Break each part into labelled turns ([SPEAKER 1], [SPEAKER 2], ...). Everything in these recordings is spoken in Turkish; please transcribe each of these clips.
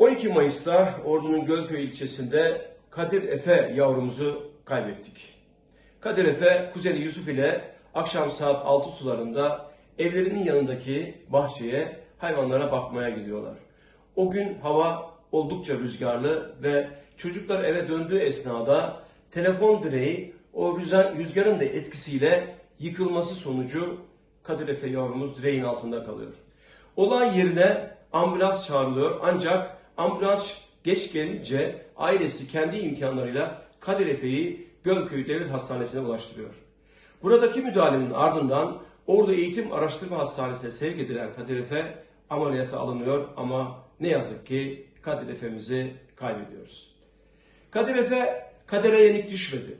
[SPEAKER 1] 12 Mayıs'ta Ordu'nun Gölköy ilçesinde Kadir Efe yavrumuzu kaybettik. Kadir Efe, kuzeni Yusuf ile akşam saat 6 sularında evlerinin yanındaki bahçeye hayvanlara bakmaya gidiyorlar. O gün hava oldukça rüzgarlı ve çocuklar eve döndüğü esnada telefon direği o rüzgar, rüzgarın da etkisiyle yıkılması sonucu Kadir Efe yavrumuz direğin altında kalıyor. Olay yerine ambulans çağrılıyor ancak ambulans geç gelince ailesi kendi imkanlarıyla Kadir Efe'yi Gölköy Devlet Hastanesi'ne ulaştırıyor. Buradaki müdahalenin ardından Ordu Eğitim Araştırma Hastanesi'ne sevk edilen Kadir Efe ameliyata alınıyor ama ne yazık ki Kadir Efe'mizi kaybediyoruz. Kadir Efe kadere yenik düşmedi.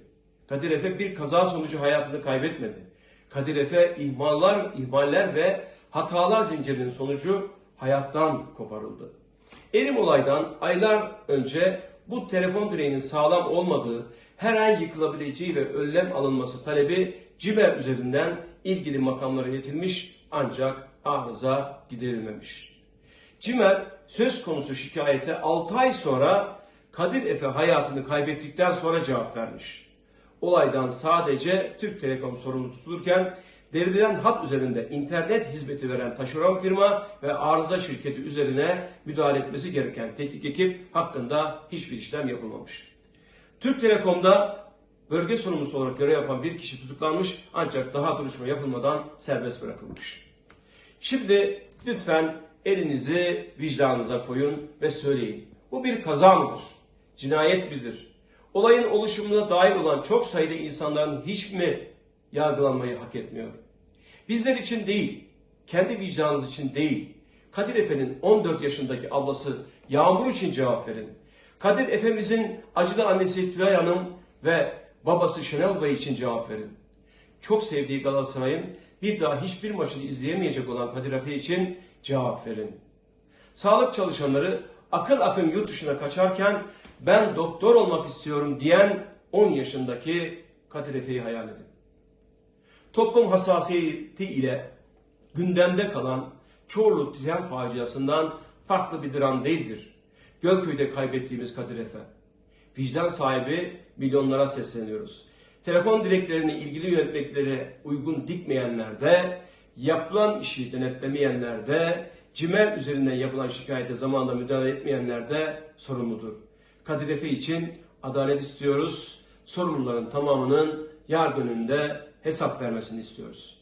[SPEAKER 1] Kadir Efe bir kaza sonucu hayatını kaybetmedi. Kadir Efe ihmallar, ihmaller ve hatalar zincirinin sonucu hayattan koparıldı. Elim olaydan aylar önce bu telefon direğinin sağlam olmadığı, her an yıkılabileceği ve önlem alınması talebi CİMER üzerinden ilgili makamlara iletilmiş ancak arıza giderilmemiş. CİMER söz konusu şikayete 6 ay sonra Kadir Efe hayatını kaybettikten sonra cevap vermiş. Olaydan sadece Türk Telekom sorumlu tutulurken devrilen hat üzerinde internet hizmeti veren taşeron firma ve arıza şirketi üzerine müdahale etmesi gereken teknik ekip hakkında hiçbir işlem yapılmamış. Türk Telekom'da bölge sorumlusu olarak görev yapan bir kişi tutuklanmış ancak daha duruşma yapılmadan serbest bırakılmış. Şimdi lütfen elinizi vicdanınıza koyun ve söyleyin. Bu bir kaza mıdır? Cinayet midir? Olayın oluşumuna dahil olan çok sayıda insanların hiç mi yargılanmayı hak etmiyor? Bizler için değil, kendi vicdanınız için değil. Kadir Efe'nin 14 yaşındaki ablası Yağmur için cevap verin. Kadir Efe'mizin acılı annesi Tülay Hanım ve babası Şenol Bey için cevap verin. Çok sevdiği Galatasaray'ın bir daha hiçbir maçını izleyemeyecek olan Kadir Efe için cevap verin. Sağlık çalışanları akın akın yurt dışına kaçarken ben doktor olmak istiyorum diyen 10 yaşındaki Kadir Efe'yi hayal edin. Toplum hassasiyeti ile gündemde kalan Çorlu tren faciasından farklı bir dram değildir. Gölköy'de kaybettiğimiz Kadir Efe. Vicdan sahibi milyonlara sesleniyoruz. Telefon direklerini ilgili yönetmeliklere uygun dikmeyenlerde, yapılan işi denetlemeyenlerde, cimer üzerinden yapılan şikayete zamanında müdahale etmeyenlerde sorumludur. Kadir Efe için adalet istiyoruz. Sorumluların tamamının yargı önünde hesap vermesini istiyoruz.